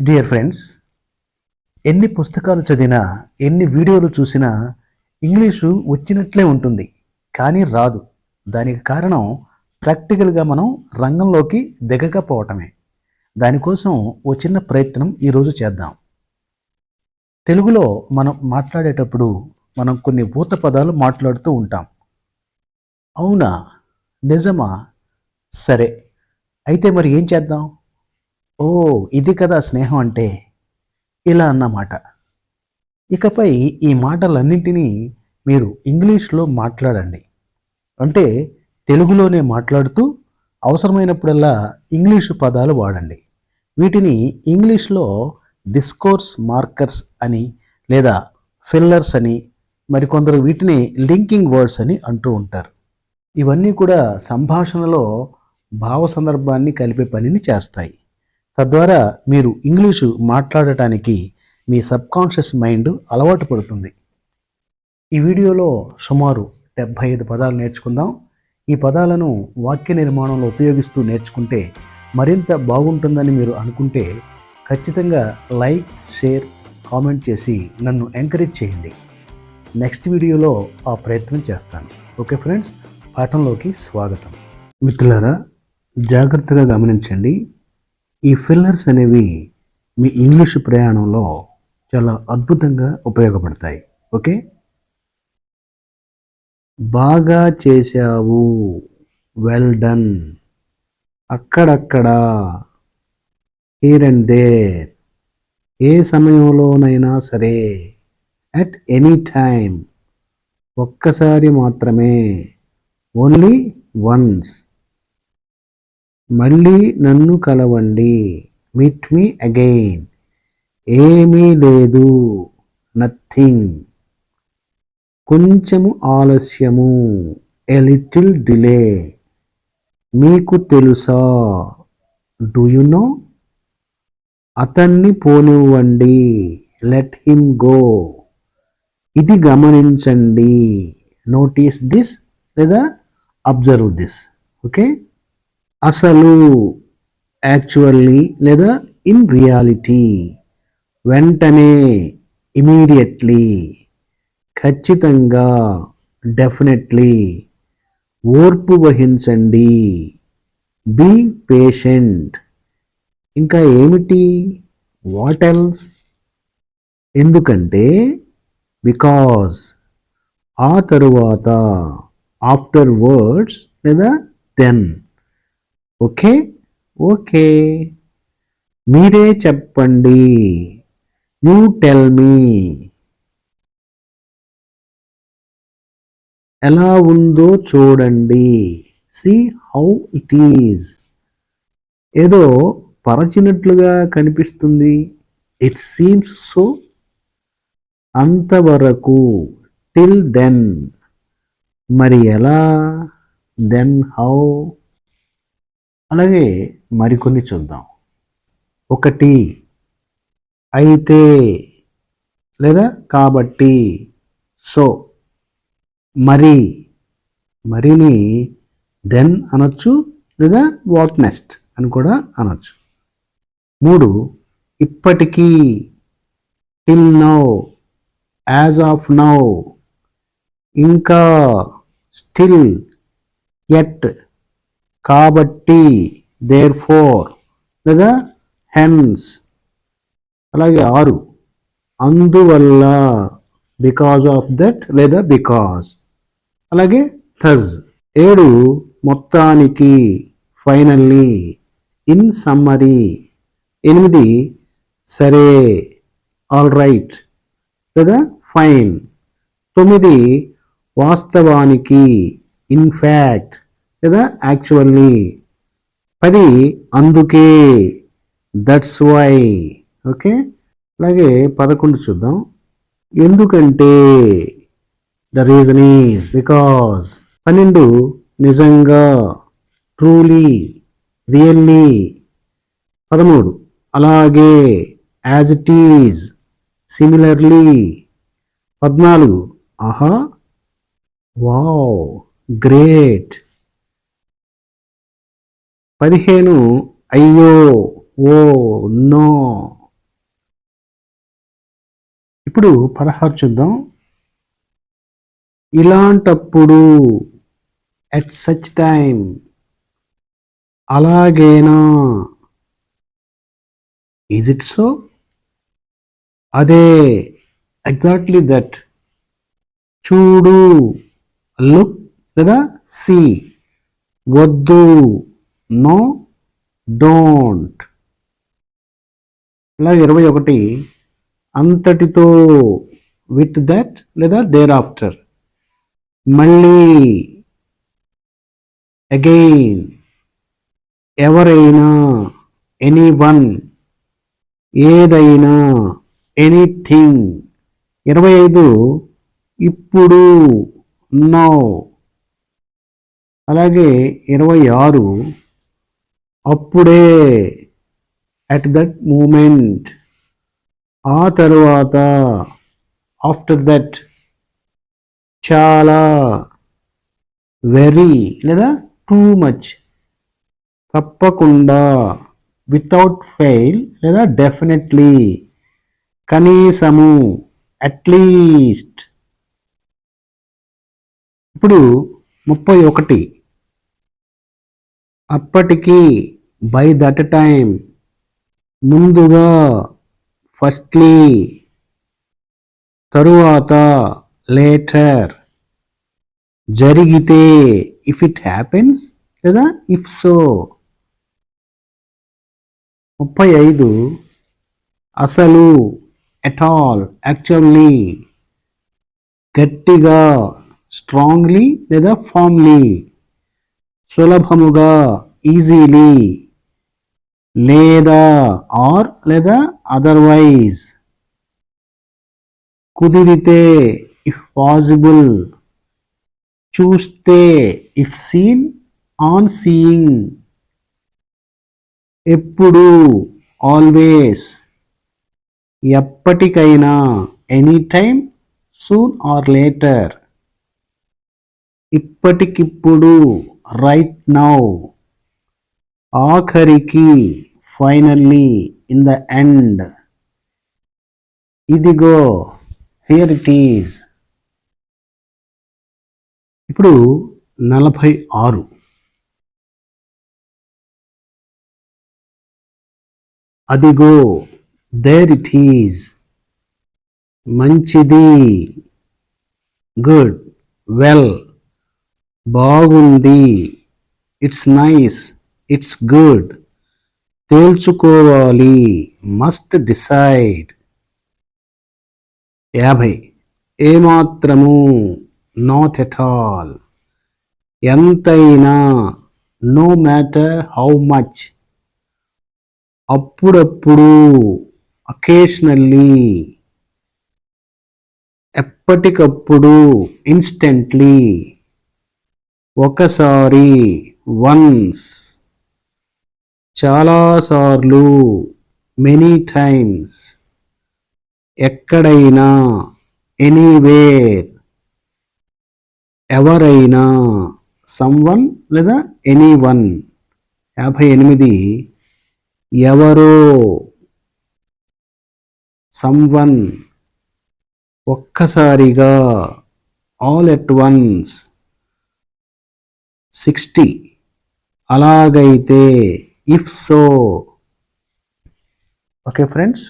Dear friends ఎన్ని పుస్తకాలు చదివినా ఎన్ని వీడియోలు చూసినా ఇంగ్లీషు వచ్చినట్లే ఉంటుంది కానీ రాదు. దానికి కారణం ప్రాక్టికల్గా మనం రంగంలోకి దిగకపోవటమే. దానికోసం ఓ చిన్న ప్రయత్నం ఈరోజు చేద్దాం. తెలుగులో మనం మాట్లాడేటప్పుడు మనం కొన్ని భూత పదాలు మాట్లాడుతూ ఉంటాం. అవునా? నిజమా? సరే. అయితే మరి ఏం చేద్దాం? ఓ ఇది కదా స్నేహం అంటే? ఇలా అన్నమాట. ఇకపై ఈ మాటలన్నింటినీ మీరు ఇంగ్లీష్లో మాట్లాడండి. అంటే తెలుగులోనే మాట్లాడుతూ అవసరమైనప్పుడల్లా ఇంగ్లీషు పదాలు వాడండి. వీటిని ఇంగ్లీష్లో డిస్కోర్స్ మార్కర్స్ అని లేదా ఫిల్లర్స్ అని మరికొందరు వీటిని లింకింగ్ వర్డ్స్ అని అంటూ ఉంటారు. ఇవన్నీ కూడా సంభాషణలో భావ సందర్భాన్ని కలిపే పనిని చేస్తాయి. తద్వారా మీరు ఇంగ్లీషు మాట్లాడటానికి మీ సబ్కాన్షియస్ మైండ్ అలవాటు పడుతుంది. ఈ వీడియోలో సుమారు డెబ్భై ఐదు పదాలు నేర్చుకుందాం. ఈ పదాలను వాక్య నిర్మాణంలో ఉపయోగిస్తూ నేర్చుకుంటే మరింత బాగుంటుందని మీరు అనుకుంటే ఖచ్చితంగా లైక్ షేర్ కామెంట్ చేసి నన్ను ఎంకరేజ్ చేయండి. నెక్స్ట్ వీడియోలో ఆ ప్రయత్నం చేస్తాను. ఓకే ఫ్రెండ్స్ పాఠంలోకి స్వాగతం. మిత్రులారా జాగ్రత్తగా గమనించండి ఈ ఫిల్లర్స్ అనేవి మీ ఇంగ్లీష్ ప్రయాణంలో చాలా అద్భుతంగా ఉపయోగపడతాయి. ఓకే? బాగా చేశావు. వెల్ డన్ అక్కడక్కడ. హీర్ అండ్ దేర్ ఏ సమయంలోనైనా సరే. అట్ ఎనీ టైం ఒక్కసారి మాత్రమే. ఓన్లీ వన్స్ మళ్ళీ నన్ను కలవండి. మీట్ మీ అగైన్ ఏమీ లేదు. నథింగ్ కొంచెము ఆలస్యము. ఎ లిటిల్ డిలే మీకు తెలుసా? డూ యు నో అతన్ని పోనివ్వండి. లెట్ హిమ్ గో ఇది గమనించండి. నోటీస్ దిస్ లేదా అబ్జర్వ్ దిస్ ఓకే అసలు యాక్చువల్లీ లేదా ఇన్ రియాలిటీ వెంటనే ఇమీడియట్లీ ఖచ్చితంగా డెఫినెట్లీ ఓర్పు వహించండి. బీ పేషెంట్ ఇంకా ఏమిటి? వాట్ ఎల్స్ ఎందుకంటే బికాస్ ఆ తరువాత ఆఫ్టర్ వర్డ్స్ లేదా దెన్ ఓకే? ఓకే. మీరే చెప్పండి. You tell me. ఎలా ఉందో చూడండి. See how it is. ఏదో పరచినట్లుగా కనిపిస్తుంది. It seems so. అంతవరకు టిల్ దెన్. మరి ఎలా? Then how? అలాగే మరికొన్ని చూద్దాం. ఒకటి అయితే లేదా కాబట్టి సో మరి మరిని దెన్ అనొచ్చు లేదా వాట్ నెక్స్ట్ అని కూడా అనొచ్చు. మూడు ఇప్పటికీ till now as of now ఇంకా స్టిల్ ఎట్ కాబట్టి దేర్ ఫోర్ లేదా హెన్స్ అలాగే ఆరు. అందువల్ల బికాజ్ ఆఫ్ దట్ లేదా బికాజ్ అలాగే థజ్ ఏడు మొత్తానికి ఫైనల్లీ ఇన్ సమ్మరీ ఎనిమిది సరే ఆల్ రైట్ లేదా ఫైన్ తొమ్మిది వాస్తవానికి ఇన్ఫ్యాక్ట్ లేదా యాక్చువల్లీ పది. అందుకే దట్స్ వై ఓకే? అలాగే పదకొండు చూద్దాం. ఎందుకంటే ద రీజన్ ఈజ్ బికాస్ పన్నెండు నిజంగా ట్రూలీ రియల్లీ పదమూడు. అలాగే యాజ్ ఇట్ ఈజ్ సిమిలర్లీ పద్నాలుగు. ఆహా. వావ్ గ్రేట్ పదిహేను. అయ్యో ఓ నో. ఇప్పుడు పదహారు చూద్దాం. ఇలాంటప్పుడు ఎట్ సచ్ టైం అలాగేనా? ఈజ్ ఇట్ సో అదే ఎగ్జాక్ట్లీ దట్ చూడు లుక్ లేదా సి వద్దు. No don't. అలాగే ఇరవై ఒకటి అంతటితో విత్ దట్ లేదా దేర్ ఆఫ్టర్ మళ్ళీ అగైన్ ఎవరైనా ఎనీ వన్ ఏదైనా ఎనీథింగ్. ఇరవై ఐదు ఇప్పుడు నో. అలాగే ఇరవై ఆరు అప్పుడే అట్ దట్ మూమెంట్ ఆ తరువాత ఆఫ్టర్ దట్ చాలా వెరీ లేదా టూ మచ్ తప్పకుండా వితౌట్ ఫెయిల్ లేదా డెఫినెట్లీ కనీసము అట్లీస్ట్ ఇప్పుడు ముప్పై ఒకటి. అప్పటికి బై దట్ టైం ముందుగా ఫస్ట్లీ తరువాత లేటర్ జరిగితే ఇఫ్ ఇట్ హ్యాపెన్స్ లేదా ఇఫ్ సో ముప్పై ఐదు అసలు ఎటాల్ యాక్చువల్లీ గట్టిగా స్ట్రాంగ్లీ లేదా ఫామ్లీ సులభముగా ఈజీలీ లేదా ఆర్ లేదా అదర్వైజ్ కుదిరితే ఇఫ్ పాసిబుల్ చూస్తే ఇఫ్ సీన్ ఆన్ సీయింగ్ ఎప్పుడు ఆల్వేస్ ఎప్పటికైనా any time soon or later ఇప్పటికిప్పుడు రైట్ నౌ ఆఖరికి ఫైనల్లీ ఇన్ ద ఎండ్. ఇదిగో హియర్ ఇట్ ఈజ్. ఇప్పుడు నలభై ఆరు. అదిగో దేర్ ఇట్ ఈజ్ మంచిది. గుడ్. వెల్. బాగుంది. It's nice. It's good. తేల్చుకోవాలి. Must decide. యాభై. ఏమాత్రము? Not at all. ఎంతైనా? No matter how much. అప్పుడప్పుడు అకేషనల్లీ ఎప్పటికప్పుడు ఇన్స్టెంట్లీ ఒకసారి వన్స్. చాలాసార్లు మెనీ టైమ్స్ ఎక్కడైనా ఎనీవేర్ ఎవరైనా సమ్వన్ లేదా ఎనీ వన్ యాభై ఎనిమిది ఎవరో సమ్వన్ ఒక్కసారిగా ఆల్ ఎట్ వన్స్ సిక్స్టీ అలాగైతే ఇఫ్ సో ఓకే ఫ్రెండ్స్